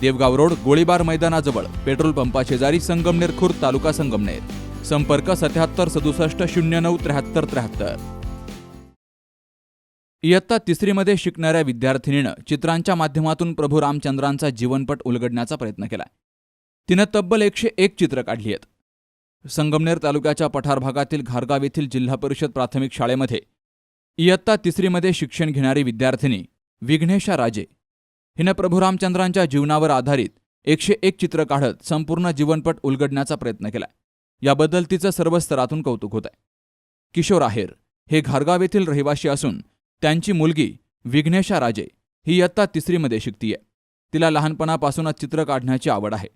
Devgaon road गोळीबार मैदानाजवळ petrol पंपा शेजारी संगमनेर खुर्द तालुका संगमनेर. संपर्क सत्याहत्तर सदुसष्ट शून्य नऊ त्र्याहत्तर त्र्याहत्तर. इयत्ता तिसरीमध्ये शिकणाऱ्या विद्यार्थिनीनं चित्रांच्या माध्यमातून प्रभू रामचंद्रांचा जीवनपट उलगडण्याचा प्रयत्न केला तिनं तब्बल एकशे एक चित्र काढली आहेत. संगमनेर तालुक्याच्या पठार भागातील घारगाव येथील जिल्हा परिषद प्राथमिक शाळेमध्ये इयत्ता तिसरीमध्ये शिक्षण घेणारी विद्यार्थिनी विघ्नेशा राजे हिनं प्रभू रामचंद्रांच्या जीवनावर आधारित एकशे एक चित्र काढत संपूर्ण जीवनपट उलगडण्याचा प्रयत्न केला. याबद्दल तिचं सर्व स्तरातून कौतुक होत आहे किशोर आहेर हे घारगाव येथील रहिवासी असून त्यांची मुलगी विघ्नेशा राजे ही इयत्ता तिसरीमध्ये शिकतीये. तिला लहानपणापासूनच चित्र काढण्याची आवड आहे.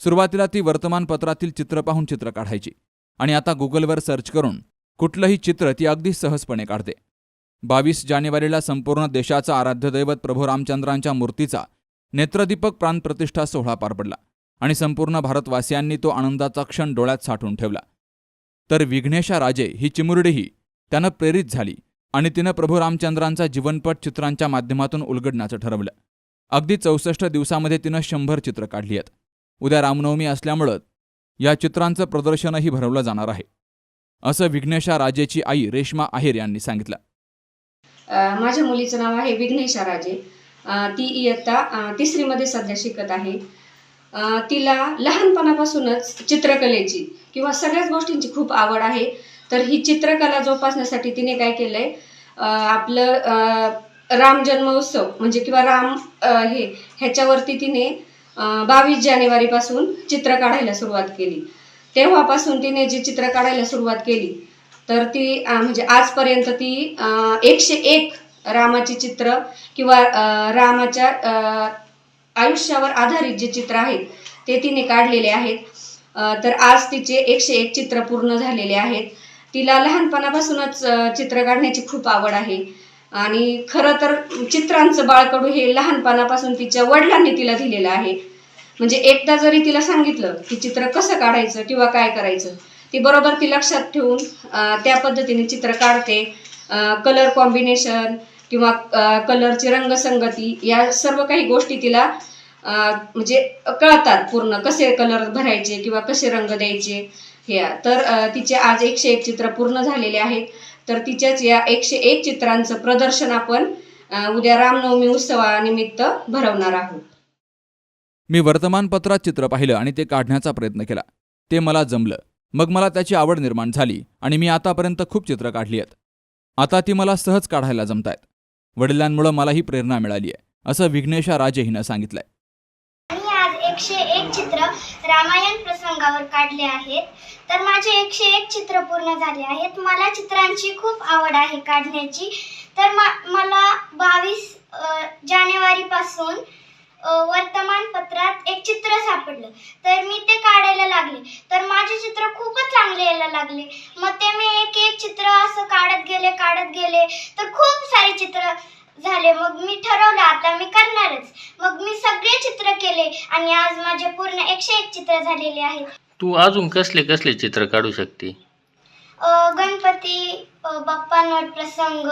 सुरुवातीला ती वर्तमानपत्रातील चित्र पाहून चित्र काढायची आणि आता गुगलवर सर्च करून कुठलंही चित्र ती अगदी सहजपणे काढते. बावीस जानेवारीला संपूर्ण देशाचा आराध्यदैवत प्रभू रामचंद्रांच्या मूर्तीचा नेत्रदीपक प्राणप्रतिष्ठा सोहळा पार पडला आणि संपूर्ण भारतवासियांनी तो आनंदाचा क्षण डोळ्यात साठवून ठेवला. तर विघ्नेशा राजे ही चिमुरडीही त्यानं प्रेरित झाली आणि तिनं प्रभू रामचंद्रांचा जीवनपट चित्रांच्या माध्यमातून उलगडण्याचं ठरवलं. अगदी चौसष्ट दिवसामध्ये तिनं शंभर चित्र काढली आहेत. उद्या रामनवमी असल्यामुळं या चित्रांचं प्रदर्शनही भरवलं जाणार आहे. असं विघ्नेशा राजेची आई रेश्मा आहेर यांनी सांगितलं. माझ्या मुलीचं नाव आहे विघ्नेशा राजे. ती इयत्ता तिसरीमध्ये सध्या शिकत आहे. तिला लहानपणापासूनच चित्रकलेची किंवा सगळ्याच गोष्टींची खूप आवड आहे. तर ही चित्रकला जोपासण्यासाठी तिने काय केलंय? आहे आपलं राम जन्मोत्सव म्हणजे किंवा राम हे ह्याच्यावरती तिने बावीस जानेवारीपासून चित्र काढायला सुरुवात केली. तेव्हापासून तिने जी चित्र काढायला सुरुवात केली तर ती म्हणजे आजपर्यंत ती एकशे एक रामाची चित्र किंवा रामाच्या आयुष्यावर आधारित जे चित्र आहेत ते तिने काढलेले आहेत. तर आज तिचे एकशे एक चित्र पूर्ण झालेले आहेत. तिला लहानपणापासूनच चित्र काढण्याची खूप आवड आहे. आणि खरं तर चित्रांचं बाळकडू हे लहानपणापासून तिच्या वडिलांनी तिला दिलेलं आहे. म्हणजे एकदा जरी तिला सांगितलं की चित्र कसं काढायचं किंवा काय करायचं ती बरोबर ती लक्षात ठेवून त्या पद्धतीने चित्र काढते. कलर कॉम्बिनेशन किंवा कलरची रंगसंगती या सर्व काही गोष्टी तिला म्हणजे कळतात पूर्ण कसे कलर भरायचे किंवा कसे रंग द्यायचे हे. तर तिचे आज एकशे एक चित्र पूर्ण झालेले आहेत. तर तिच्याच या एकशे एक चित्रांचं प्रदर्शन आपण उद्या रामनवमी उत्सवानिमित्त भरवणार आहोत. मी वर्तमानपत्रात चित्र पाहिलं आणि ते काढण्याचा प्रयत्न केला. ते मला जमलं. मग मला त्याची आवड निर्माण झाली आणि मी आतापर्यंत खूप चित्र काढली आहेत. आता ती मला सहज काढायला जमतायत. वडिलांमुळं मला ही प्रेरणा मिळाली आहे असं विघ्नेशा राजे हिनं सांगितलंय. मी आज एकशे एक चित्र रामायण प्रसंगावर काढले आहेत. तर माझे एकशे एक चित्र पूर्ण झाले आहेत. मला चित्रांची खूप आवड आहे काढण्याची. तर मा- मला बावीस जानेवारीपासून अ, एक चित्र सापडलं. तर मी ते काढायला लागले. तर माझे चित्र खूपच चांगले यायला लागले. मग ते मी एक एक चित्र असं काढत गेले काढत गेले. तर खूप सारे चित्र झाले. मग मी ठरवलं आता मी करणारच. मग मी सगळे चित्र केले आणि आज माझे पूर्ण एकशे एक चित्र झालेले आहेत. तू अजून कसले कसले चित्र काढू शकते? गणपती अ, बाप्पांवर प्रसंग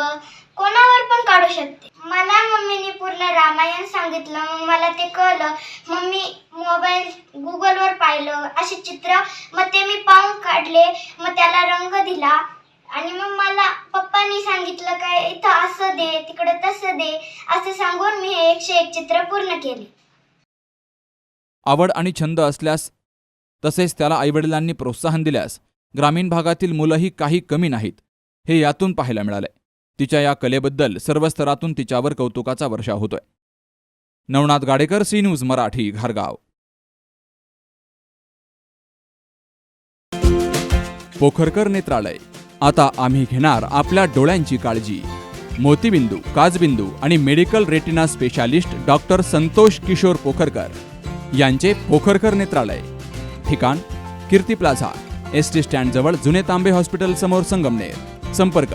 कोणावर पण काढू शकते. मला मम्मीने पूर्ण रामायण सांगितलं. मग मला ते कळलं. मग मी मोबाईल गुगलवर पाहिलं. असे चित्र. मग ते मी पाहून काढले. मग त्याला रंग दिला. आणि मग मला पप्पांनी सांगितलं काय इथं असं दे तिकडं तसं दे. असं सांगून मी हे एकशे एक चित्र पूर्ण केले. आवड आणि छंद असल्यास तसेच त्याला आईवडिलांनी प्रोत्साहन दिल्यास ग्रामीण भागातील मुलंही काही कमी नाहीत. हे यातून पाहायला मिळालंय. तिच्या या कलेबद्दल सर्व स्तरातून तिच्यावर कौतुकाचा वर्षा होतोय. नवनाथ गाडेकर सी न्यूज मराठी घारगाव. पोखरकर नेत्रालय. आता आम्ही घेणार आपल्या डोळ्यांची काळजी. मोतीबिंदू काजबिंदू आणि medical retina specialist doctor Santosh Kishor Pokharkar यांचे पोखरकर नेत्रालय. ठिकाण कीर्ती प्लाझा एस टी स्टँडजवळ जुने तांबे हॉस्पिटल समोर संगमनेर. संपर्क